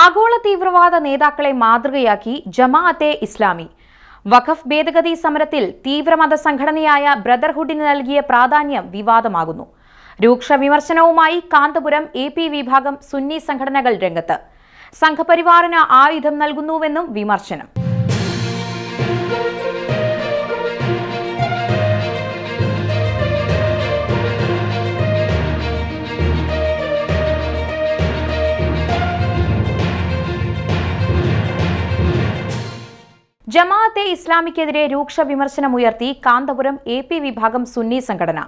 ആഗോള തീവ്രവാദ നേതാക്കളെ മാതൃകയാക്കി ജമാഅത്തെ ഇസ്ലാമി. വഖഫ് ഭേദഗതി സമരത്തിൽ തീവ്രമത സംഘടനയായ ബ്രദർഹുഡിന് നൽകിയ പ്രാധാന്യം വിവാദമാകുന്നു. രൂക്ഷ വിമർശനവുമായി കാന്തപുരം എ പി വിഭാഗം സുന്നി സംഘടനകൾ രംഗത്ത്. സംഘപരിവാറിന് ആയുധം നൽകുന്നുവെന്നും വിമർശനം. ജമാഅത്തെ ഇസ്ലാമിക്കെതിരെ രൂക്ഷ വിമർശനമുയർത്തി കാന്തപുരം എ പി വിഭാഗം സുന്നി സംഘടന.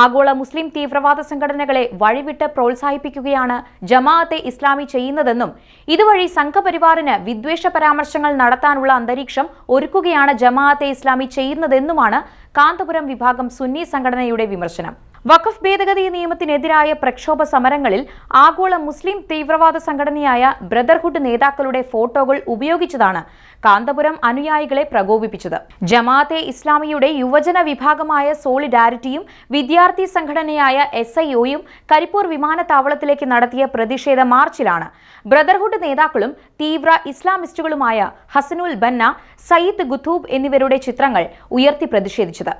ആഗോള മുസ്ലിം തീവ്രവാദ സംഘടനകളെ വഴിവിട്ട് പ്രോത്സാഹിപ്പിക്കുകയാണ് ജമാഅത്തെ ഇസ്ലാമി ചെയ്യുന്നതെന്നും ഇതുവഴി സംഘപരിവാറിന് വിദ്വേഷ പരാമർശങ്ങൾ നടത്താനുള്ള അന്തരീക്ഷം ഒരുക്കുകയാണ് ജമാഅത്തെ ഇസ്ലാമി ചെയ്യുന്നതെന്നുമാണ് കാന്തപുരം വിഭാഗം സുന്നി സംഘടനയുടെ വിമർശനം. വഖഫ് ഭേദഗതി നിയമത്തിനെതിരായ പ്രക്ഷോഭ സമരങ്ങളിൽ ആഗോള മുസ്ലിം തീവ്രവാദ സംഘടനയായ ബ്രദർഹുഡ് നേതാക്കളുടെ ഫോട്ടോകൾ ഉപയോഗിച്ചതാണ് കാന്തപുരം അനുയായികളെ പ്രകോപിപ്പിച്ചത്. ജമാഅത്തെ ഇസ്ലാമിയുടെ യുവജന വിഭാഗമായ സോളിഡാരിറ്റിയും വിദ്യാർത്ഥി സംഘടനയായ എസ് ഐ ഒയും കരിപ്പൂർ വിമാനത്താവളത്തിലേക്ക് നടത്തിയ പ്രതിഷേധ മാർച്ചിലാണ്. ബ്രദർഹുഡ് നേതാക്കളും തീവ്ര ഇസ്ലാമിസ്റ്റുകളുമായ ഹസനുൽ ബന്ന സയ്യിദ് ഗുഥൂബ് എന്നിവരുടെ ചിത്രങ്ങൾ ഉയർത്തി പ്രതിഷേധിച്ചത്.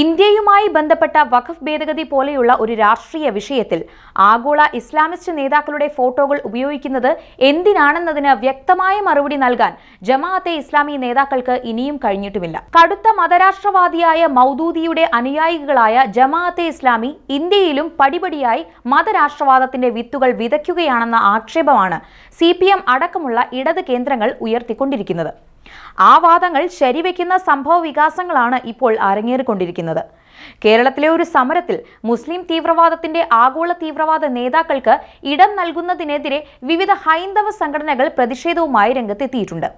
ഇന്ത്യയുമായി ബന്ധപ്പെട്ട വഖഫ് ഭേദഗതി പോലെയുള്ള ഒരു രാഷ്ട്രീയ വിഷയത്തിൽ ആഗോള ഇസ്ലാമിസ്റ്റ് നേതാക്കളുടെ ഫോട്ടോകൾ ഉപയോഗിക്കുന്നത് എന്തിനാണെന്നതിന് വ്യക്തമായ മറുപടി നൽകാൻ ജമാഅത്തെ ഇസ്ലാമി നേതാക്കൾക്ക് ഇനിയും കഴിഞ്ഞിട്ടുമില്ല. കടുത്ത മതരാഷ്ട്രവാദിയായ മൗദൂദിയുടെ അനുയായികളായ ജമാഅത്തെ ഇസ്ലാമി ഇന്ത്യയിലും പടിപടിയായി മതരാഷ്ട്രവാദത്തിന്റെ വിത്തുകൾ വിതയ്ക്കുകയാണെന്ന ആക്ഷേപമാണ് സി അടക്കമുള്ള ഇടത് കേന്ദ്രങ്ങൾ ഉയർത്തിക്കൊണ്ടിരിക്കുന്നത്. ആ വാദങ്ങൾ ശരിവെക്കുന്ന സംഭവ വികാസങ്ങളാണ് ഇപ്പോൾ അരങ്ങേറിക്കൊണ്ടിരിക്കുന്നത്. കേരളത്തിലെ ഒരു സമരത്തിൽ മുസ്ലിം തീവ്രവാദത്തിന്റെ ആഗോള തീവ്രവാദ നേതാക്കൾക്ക് ഇടം നൽകുന്നതിനെതിരെ വിവിധ ഹൈന്ദവ സംഘടനകൾ പ്രതിഷേധവുമായി രംഗത്തെത്തിയിട്ടുണ്ട്.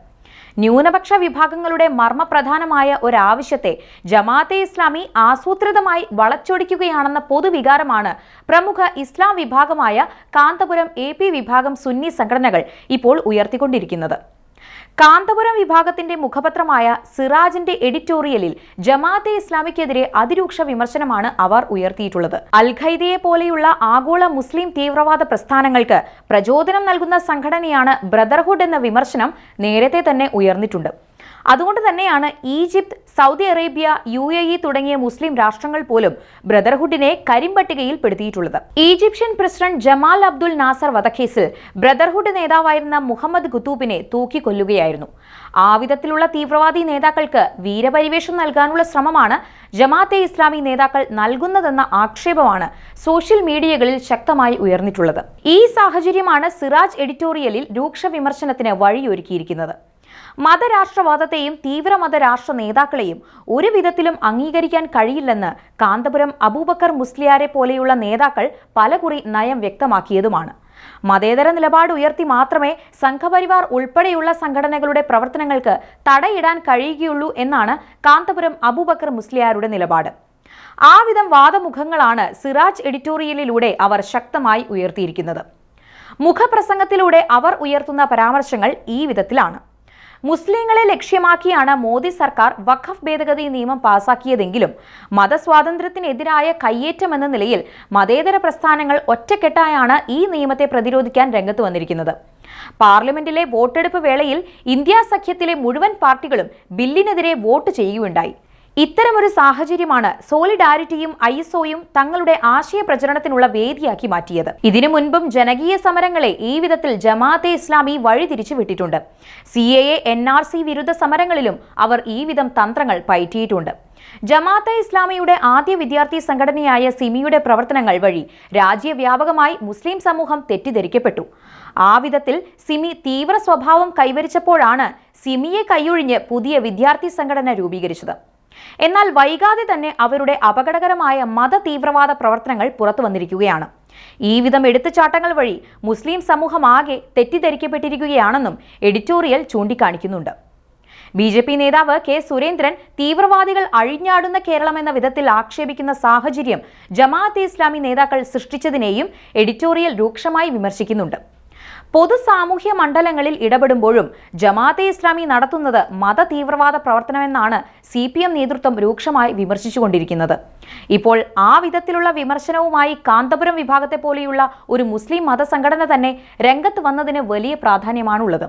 ന്യൂനപക്ഷ വിഭാഗങ്ങളുടെ മർമ്മപ്രധാനമായ ഒരാവശ്യത്തെ ജമാഅത്തെ ഇസ്ലാമി ആസൂത്രിതമായി വളച്ചൊടിക്കുകയാണെന്ന പൊതുവികാരമാണ് പ്രമുഖ ഇസ്ലാം വിഭാഗമായ കാന്തപുരം എ വിഭാഗം സുന്നി സംഘടനകൾ ഇപ്പോൾ ഉയർത്തിക്കൊണ്ടിരിക്കുന്നത്. കാന്തപുരം വിഭാഗത്തിന്റെ മുഖപത്രമായ സിറാജിന്റെ എഡിറ്റോറിയലിൽ ജമാഅത്തെ ഇസ്ലാമിക്കെതിരെ അതിരൂക്ഷ വിമർശനമാണ് അവർ ഉയർത്തിയിട്ടുള്ളത്. അൽ ഖൈദയെ പോലെയുള്ള ആഗോള മുസ്ലിം തീവ്രവാദ പ്രസ്ഥാനങ്ങൾക്ക് പ്രചോദനം നൽകുന്ന സംഘടനയാണ് ബ്രദർഹുഡ് എന്ന വിമർശനം നേരത്തെ തന്നെ ഉയർന്നിട്ടുണ്ട്. അതുകൊണ്ട് തന്നെയാണ് Egypt Saudi Arabia U A E തുടങ്ങിയ മുസ്ലിം രാഷ്ട്രങ്ങൾ പോലും ബ്രദർഹുഡിനെ കരിമ്പട്ടികയിൽ പെടുത്തിയിട്ടുള്ളത്. Egyptian president Jamal Abdul Nasser വധക്കേസിൽ ബ്രദർഹുഡ് നേതാവായിരുന്ന മുഹമ്മദ് ഖുത്തൂബിനെ തൂക്കിക്കൊല്ലുകയായിരുന്നു. ആ വിധത്തിലുള്ള തീവ്രവാദി നേതാക്കൾക്ക് വീരപരിവേഷം നൽകാനുള്ള ശ്രമമാണ് ജമാഅത്തെ ഇസ്ലാമി നേതാക്കൾ നൽകുന്നതെന്ന ആക്ഷേപമാണ് സോഷ്യൽ മീഡിയകളിൽ ശക്തമായി ഉയർന്നിട്ടുള്ളത്. ഈ സാഹചര്യമാണ് സിറാജ് എഡിറ്റോറിയലിൽ രൂക്ഷ വിമർശനത്തിന് വഴിയൊരുക്കിയിരിക്കുന്നത്. മതരാഷ്ട്രവാദത്തെയും തീവ്രമത രാഷ്ട്ര നേതാക്കളെയും ഒരു വിധത്തിലും അംഗീകരിക്കാൻ കഴിയില്ലെന്ന് കാന്തപുരം അബൂബക്കർ മുസ്ലിയാരെ പോലെയുള്ള നേതാക്കൾ പലകുറി നയം വ്യക്തമാക്കിയതുമാണ്. മതേതര നിലപാട് ഉയർത്തി മാത്രമേ സംഘപരിവാർ ഉൾപ്പെടെയുള്ള സംഘടനകളുടെ പ്രവർത്തനങ്ങൾക്ക് തടയിടാൻ കഴിയുകയുള്ളൂ എന്നാണ് കാന്തപുരം അബൂബക്കർ മുസ്ലിയാരുടെ നിലപാട്. ആ വിധം വാദമുഖങ്ങളാണ് സിറാജ് എഡിറ്റോറിയലിലൂടെ അവർ ശക്തമായി ഉയർത്തിയിരിക്കുന്നത്. മുഖപ്രസംഗത്തിലൂടെ അവർ ഉയർത്തുന്ന പരാമർശങ്ങൾ ഈ വിധത്തിലാണ്. മുസ്ലിങ്ങളെ ലക്ഷ്യമാക്കിയാണ് മോദി സർക്കാർ വഖഫ് ഭേദഗതി നിയമം പാസാക്കിയതെങ്കിലും മതസ്വാതന്ത്ര്യത്തിനെതിരായ കയ്യേറ്റമെന്ന നിലയിൽ മതേതര പ്രസ്ഥാനങ്ങൾ ഒറ്റക്കെട്ടായാണ് ഈ നിയമത്തെ പ്രതിരോധിക്കാൻ രംഗത്ത് വന്നിരിക്കുന്നത്. പാർലമെന്റിലെ വോട്ടെടുപ്പ് വേളയിൽ ഇന്ത്യ സഖ്യത്തിലെ മുഴുവൻ പാർട്ടികളും ബില്ലിനെതിരെ വോട്ട് ചെയ്യുകയുണ്ടായി. ഇത്തരമൊരു സാഹചര്യമാണ് സോളിഡാരിറ്റിയും ഐ എസ് ഒയും തങ്ങളുടെ ആശയ പ്രചരണത്തിനുള്ള വേദിയാക്കി മാറ്റിയത്. ഇതിനു മുൻപും ജനകീയ സമരങ്ങളെ ഈ വിധത്തിൽ ജമാഅത്തെ ഇസ്ലാമി വഴിതിരിച്ചു വിട്ടിട്ടുണ്ട്. C A A N R C വിരുദ്ധ സമരങ്ങളിലും അവർ ഈ വിധം തന്ത്രങ്ങൾ പയറ്റിയിട്ടുണ്ട്. ജമാഅത്തെ ഇസ്ലാമിയുടെ ആദ്യ വിദ്യാർത്ഥി സംഘടനയായ സിമിയുടെ പ്രവർത്തനങ്ങൾ വഴി രാജ്യവ്യാപകമായി മുസ്ലിം സമൂഹം തെറ്റിദ്ധരിക്കപ്പെട്ടു. ആ വിധത്തിൽ സിമി തീവ്ര സ്വഭാവം കൈവരിച്ചപ്പോഴാണ് സിമിയെ കൈയൊഴിഞ്ഞ് പുതിയ വിദ്യാർത്ഥി സംഘടന രൂപീകരിച്ചത്. എന്നാൽ വൈകാതെ തന്നെ അവരുടെ അപകടകരമായ മത തീവ്രവാദ പ്രവർത്തനങ്ങൾ പുറത്തു വന്നിരിക്കുകയാണ്. ഈ വിധം എടുത്തുചാട്ടങ്ങൾ വഴി മുസ്ലിം സമൂഹം സമൂഹമാകെ തെറ്റിദ്ധരിക്കപ്പെട്ടിരിക്കുകയാണെന്നും എഡിറ്റോറിയൽ ചൂണ്ടിക്കാണിക്കുന്നുണ്ട്. ബി ജെ പി നേതാവ് കെ സുരേന്ദ്രൻ തീവ്രവാദികൾ അഴിഞ്ഞാടുന്ന കേരളം എന്ന വിധത്തിൽ ആക്ഷേപിക്കുന്ന സാഹചര്യം ജമാഅത്തെ ഇസ്ലാമി നേതാക്കൾ സൃഷ്ടിച്ചതിനെയും എഡിറ്റോറിയൽ രൂക്ഷമായി വിമർശിക്കുന്നുണ്ട്. പൊതു സാമൂഹ്യ മണ്ഡലങ്ങളിൽ ഇടപെടുമ്പോഴും ജമാഅത്തെ ഇസ്ലാമി നടത്തുന്നത് മത തീവ്രവാദ പ്രവർത്തനമെന്നാണ് സി പി എം നേതൃത്വം രൂക്ഷമായി വിമർശിച്ചുകൊണ്ടിരിക്കുന്നത്. ഇപ്പോൾ ആ വിധത്തിലുള്ള വിമർശനവുമായി കാന്തപുരം വിഭാഗത്തെ പോലെയുള്ള ഒരു മുസ്ലിം മതസംഘടന തന്നെ രംഗത്ത് വന്നതിന് വലിയ പ്രാധാന്യമാണുള്ളത്.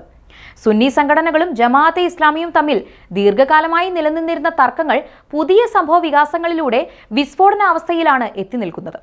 സുന്നി സംഘടനകളും ജമാഅത്തെ ഇസ്ലാമിയും തമ്മിൽ ദീർഘകാലമായി നിലനിന്നിരുന്ന തർക്കങ്ങൾ പുതിയ സംഭവ വികാസങ്ങളിലൂടെ വിസ്ഫോടന അവസ്ഥയിലാണ് എത്തി നിൽക്കുന്നത്.